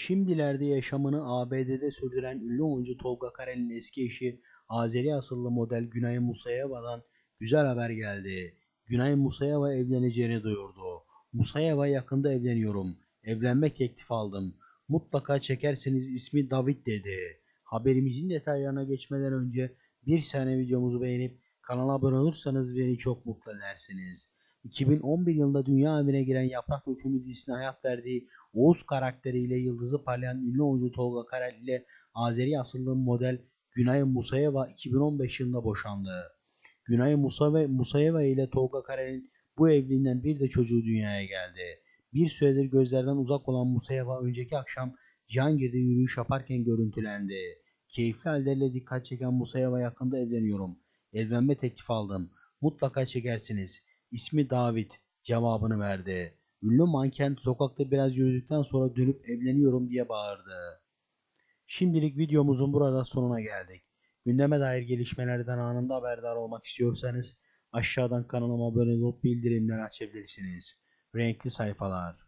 Şimdilerde yaşamını ABD'de sürdüren ünlü oyuncu Tolga Karel'in eski eşi Azeri asıllı model Günay Musayeva'dan güzel haber geldi. Günay Musayeva evleneceğini duyurdu. Musayeva yakında evleniyorum. Evlenme teklifi aldım. Mutlaka çekerseniz ismi David dedi. Haberimizin detaylarına geçmeden önce bir saniye videomuzu beğenip kanala abone olursanız beni çok mutlu edersiniz. 2011 yılında dünya evine giren Yaprak Dökümü dizisine hayat verdiği Oğuz karakteriyle yıldızı parlayan ünlü oyuncu Tolga Karel ile Azeri asıllı model Günay Musayeva 2015 yılında boşandı. Günay Musayeva, ile Tolga Karel'in bu evliliğinden bir de çocuğu dünyaya geldi. Bir süredir gözlerden uzak olan Musayeva önceki akşam Cihangir'de yürüyüş yaparken görüntülendi. Keyifli halleriyle dikkat çeken Musayeva yakında evleniyorum. Evlenme teklifi aldım. Mutlaka çekersiniz. İsmi David cevabını verdi. Ünlü manken sokakta biraz yürüdükten sonra dönüp evleniyorum diye bağırdı. Şimdilik videomuzun burada sonuna geldik. Gündeme dair gelişmelerden anında haberdar olmak istiyorsanız aşağıdan kanalıma abone olup bildirimleri açabilirsiniz. Renkli sayfalar.